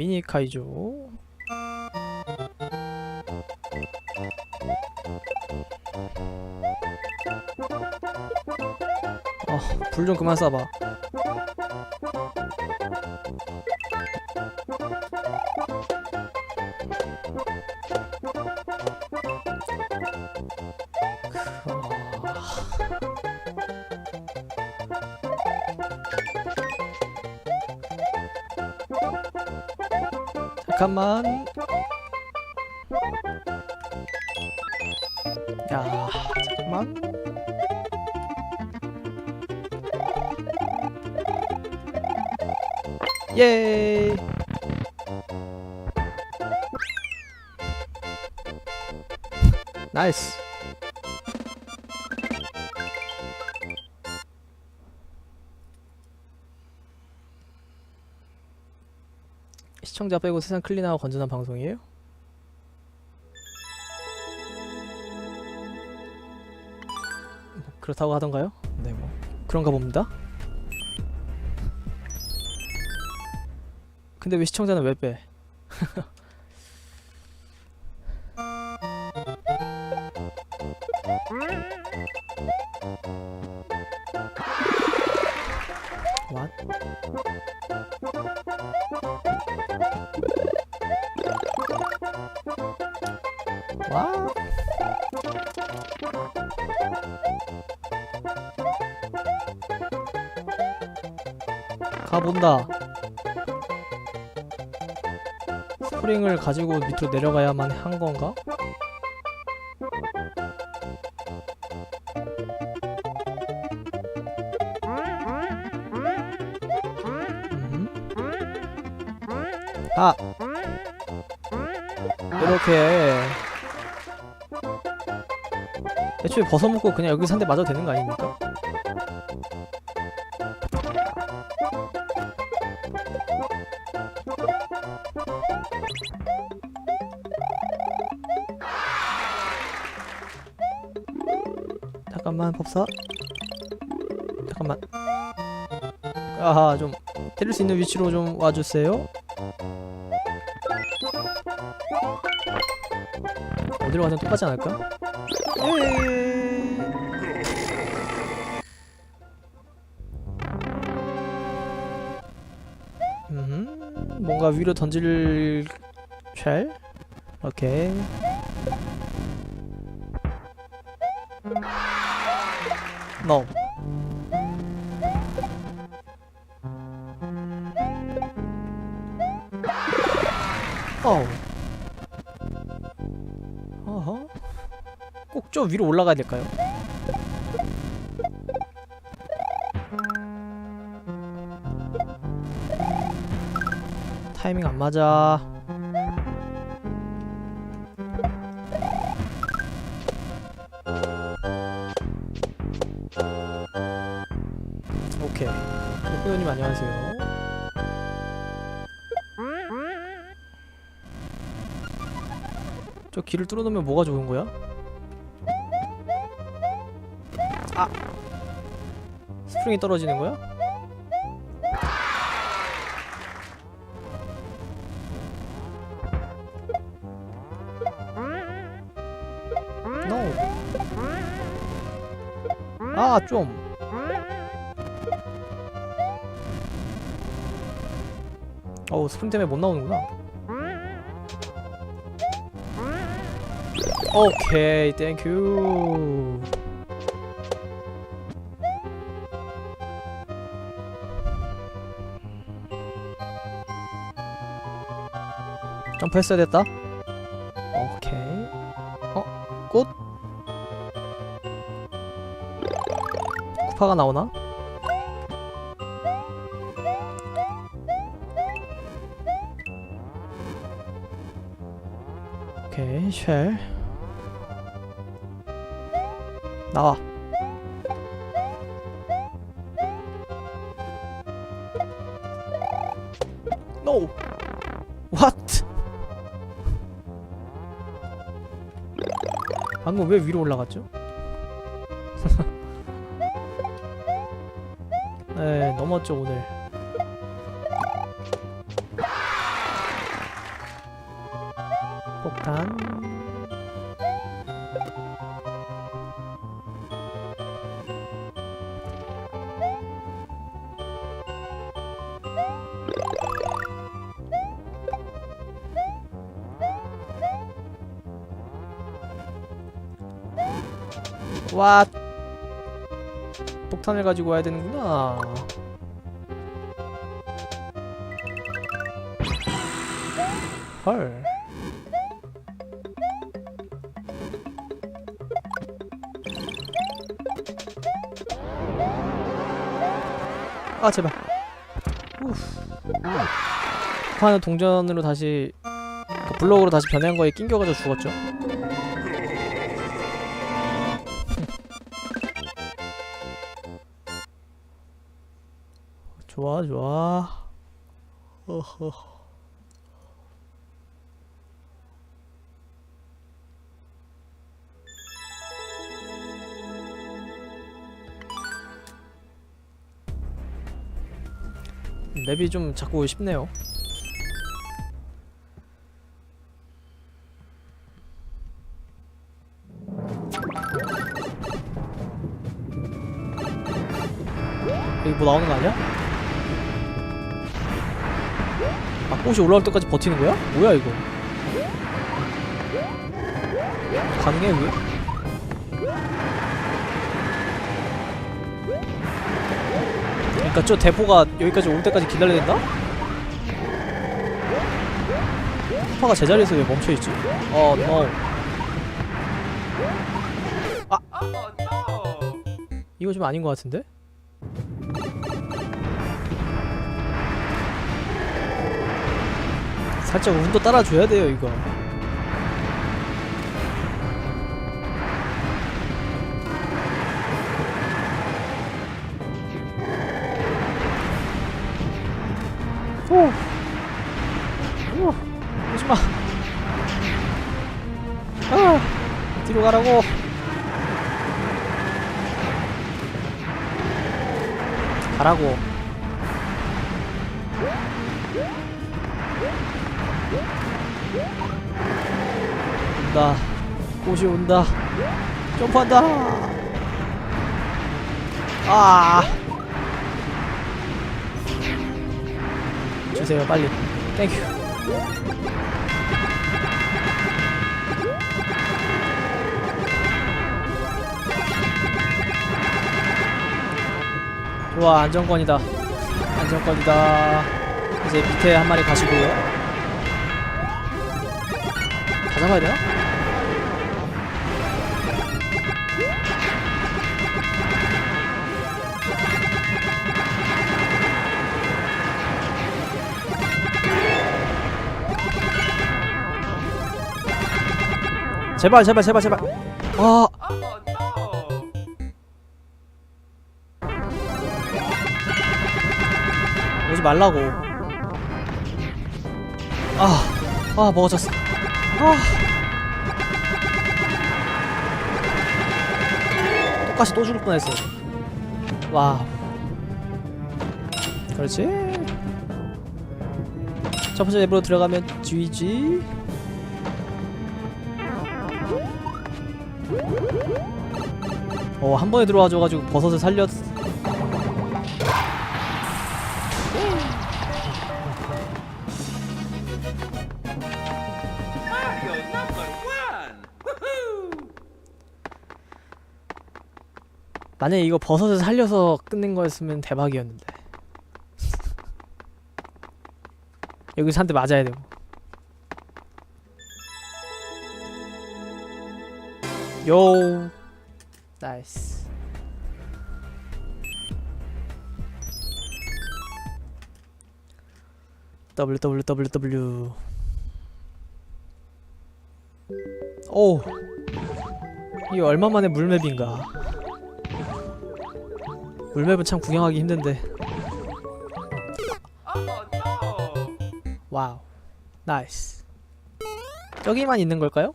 미니 카이조. 아 불 좀 그만 쏴봐 잠깐만. 야 잠깐만. 예. 나이스 시청자 빼고 세상 클린하고 건전한 방송이에요? 뭐 그렇다고 하던가요? 네, 뭐 그런가 봅니다. 근데 왜 시청자는 왜 빼? 와. 가본다. 스프링을 가지고 밑으로 내려가야만 한 건가? 음. 아! 이렇게 애초에 벗어먹고 그냥 여기서 한대 맞아도 되는 거 아닙니까? 잠깐만 법사 잠깐만 아하 좀 때릴 수 있는 위치로 좀 와주세요 어디로 가든 똑같지 않을까? 음, 뭔가 위로 던질 쉘? 오케이. No. 어 꼭저 위로 올라가야 될까요? 타이밍 안 맞아. 오케이. 목표님 안녕하세요. 저 길을 뚫어놓으면 뭐가 좋은 거야? 스프링이 떨어지는 거야? 아, 좀. 어우, 스프링 때문에 못 나오는구나. 오케이, 땡큐. 점프했어야 됐다. 오케이. 어, 꽃? 쿠파가 나오나? 오케이, 쉘. 나와. No. What? 뭐 왜 위로 올라갔죠? 에 네, 넘었죠 오늘 폭탄 와. 폭탄을 가지고 와야 되는구나. 헐. 아 제발. 폭탄은 동전으로 다시 그 블록으로 다시 변한 거에 낑겨가지고 죽었죠 좋아 좋아. 어허 맵이 좀 자꾸 쉽네요. 여기 뭐 나오는 거 아니야? 아 꽃이 올라올 때까지 버티는 거야? 뭐야 이거 가능해 그게? 그러니까 저 대포가 여기까지 올 때까지 기다려야 된다? 파가 제자리에서 왜 멈춰있지? 어, no. 아! 이거 좀 아닌 것 같은데? 살짝 운도 따라줘야 돼요 이거 온다. 점프한다. 아. 주세요 빨리. 땡큐 좋아 안정권이다. 안정권이다. 이제 밑에 한 마리 가시고요 다 잡아야 되나? 제발 제발 제발 제발. 아. 오지 말라고. 아아 먹어졌어. 아. 똑같이 또 죽을 뻔했어. 와 그렇지. 첫 번째 맵으로 들어가면 GG 어, 한 번에 들어와줘가지고 버섯을 살렸. 만약에 이거 버섯을 살려서 끝낸 거였으면 대박이었는데. 여기서 한 대 맞아야 되고. 요. 나이스. www. 오. 이게 얼마만에 물맵인가? 물맵은 참 구경하기 힘든데. 와우. 나이스. 여기만 있는 걸까요?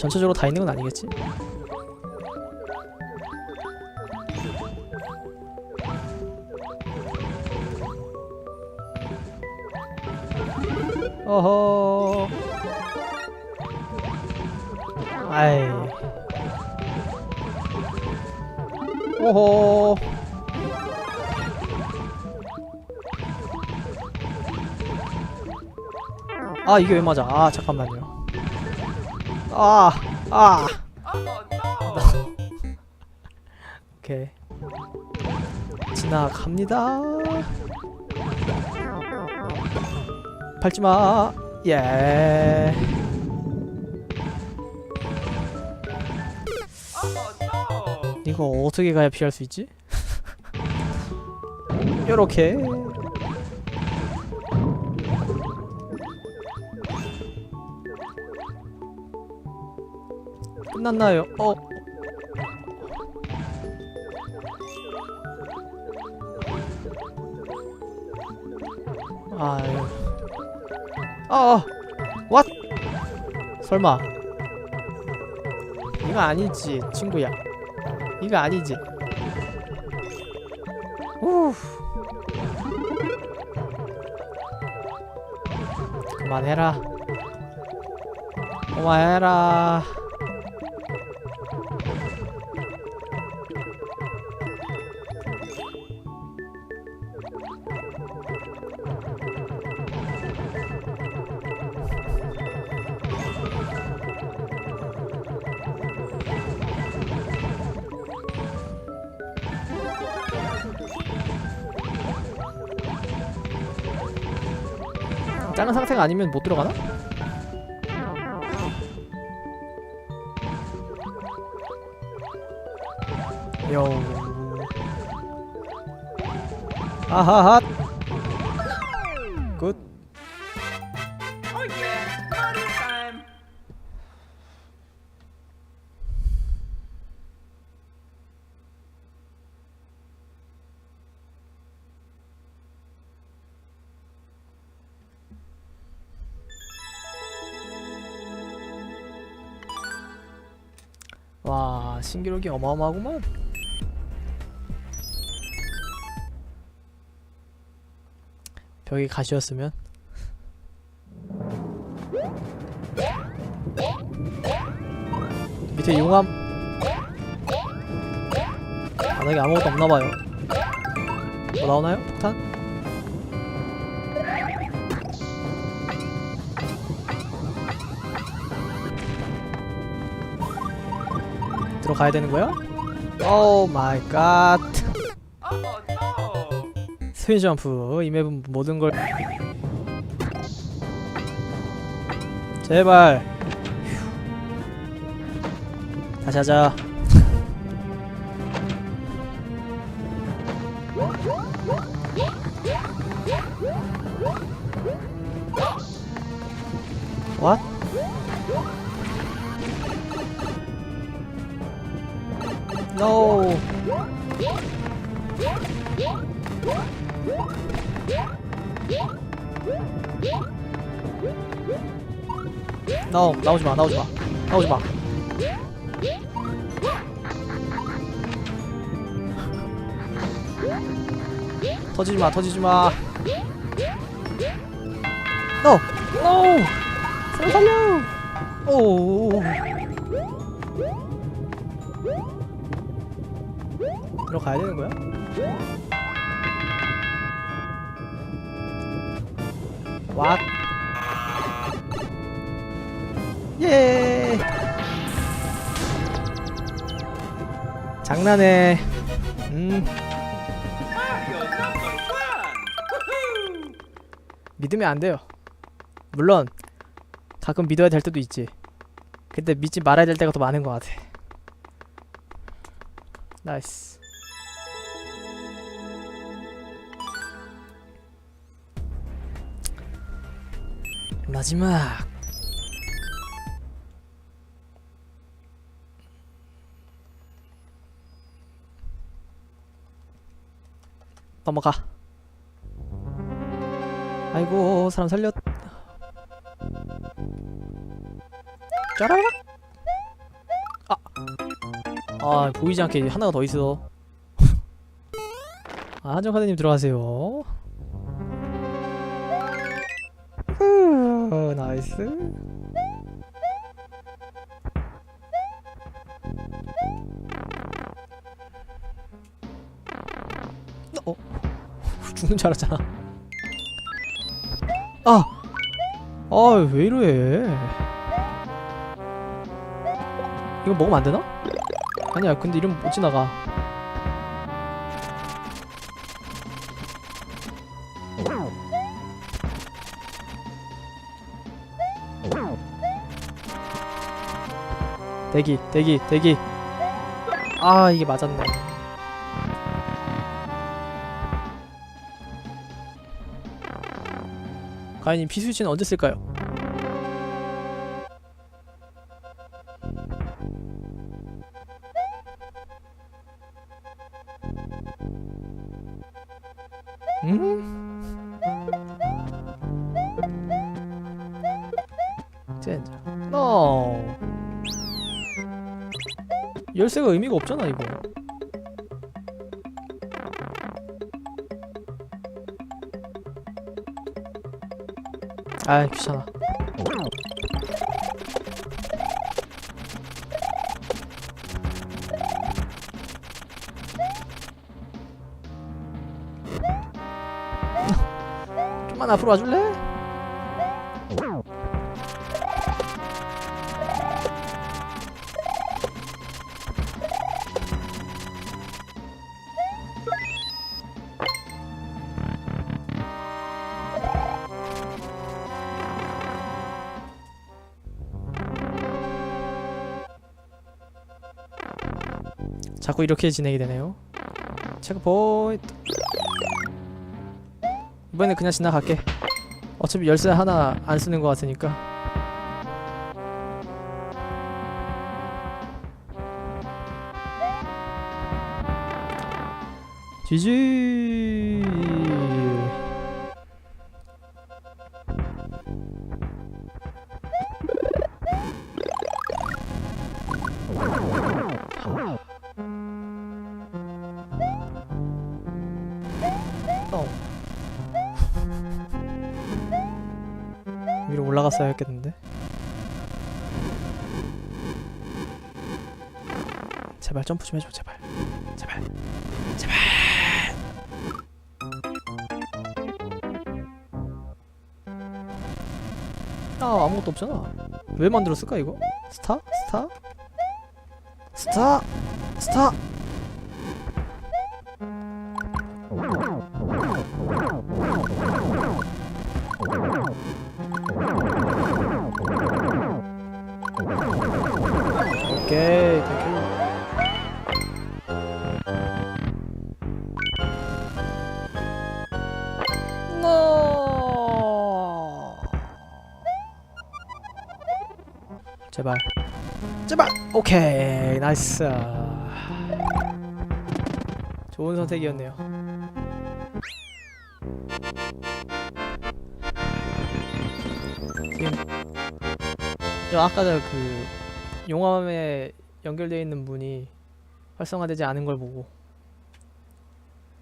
전체적으로 다 있는 건 아니겠지? 어허. 아이. 오호. 아 이게 왜 맞아? 아 잠깐만요. 아아 Oh no! 오케이 지나갑니다 밟지 마 예 Oh no! 이거 어떻게 가야 피할 수 있지? 요렇게 끝났나요? 어 아유 아 왓? 설마 이거 아니지 친구야 이거 아니지. 우. 그만해라. 그만해라. 작은 상태가 아니면 못 들어가나? 요. 아하핫. 와, 신기록이 어마어마하구만. 벽이 가시였으면 밑에 용암 바닥에 아무것도 없나봐요 뭐 나오나요? 폭탄? 가야 되는 거야? 오 마이 갓! 스윈 점프 이 맵은 모든 걸 제발 휴. 다시 하자 No. No, 나오지 마, 나오지 마, 나오지 마. 터지지 마, 터지지 마. No, no. 살려. 오. 들어가야 되는 거야? 왓? 예. 장난해. 음! 믿으면 안 돼요. 물론 가끔 믿어야 될 때도 있지. 근데 믿지 말아야 될 때가 더 많은 것 같아. 나이스. 마지막. 넘어가. 아이고 사람 살렸. 짜라락. 아. 아 보이지 않게 하나가 더 있어. 아 한정 카드님 들어가세요. 나이스. 어? 죽는 줄 알았잖아. 아! 아, 왜 이래? 이거 먹으면 안 되나? 아니야, 근데 이러면 못 지나가. 대기, 대기, 대기. 아, 이게 맞았네. 과연 이 피수치는 언제 쓸까요? 음? 열쇠가 의미가 없잖아 이거. 아 귀찮아. 좀만 앞으로 와줄래? 자꾸 이렇게 진행이 되네요. 체크포인트. 이번에 그냥 지나갈게. 어차피 열쇠 하나 안 쓰는 것 같으니까. 지지. 했겠는데. 제발 점프 좀 해줘 제발. 제발. 제발. 아 아무것도 없잖아. 왜 만들었을까 이거? 스타? 스타? 스타? 스타 제발. 제발! 오케이 나이스. 좋은 선택이었네요. 지금 저 아까 그 용암에 연결되어 있는 문이 활성화되지 않은 걸 보고.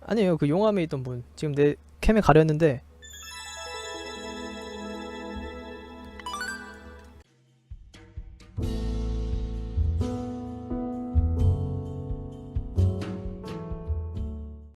아니에요 그 용암에 있던 문 지금 내 캠에 가렸는데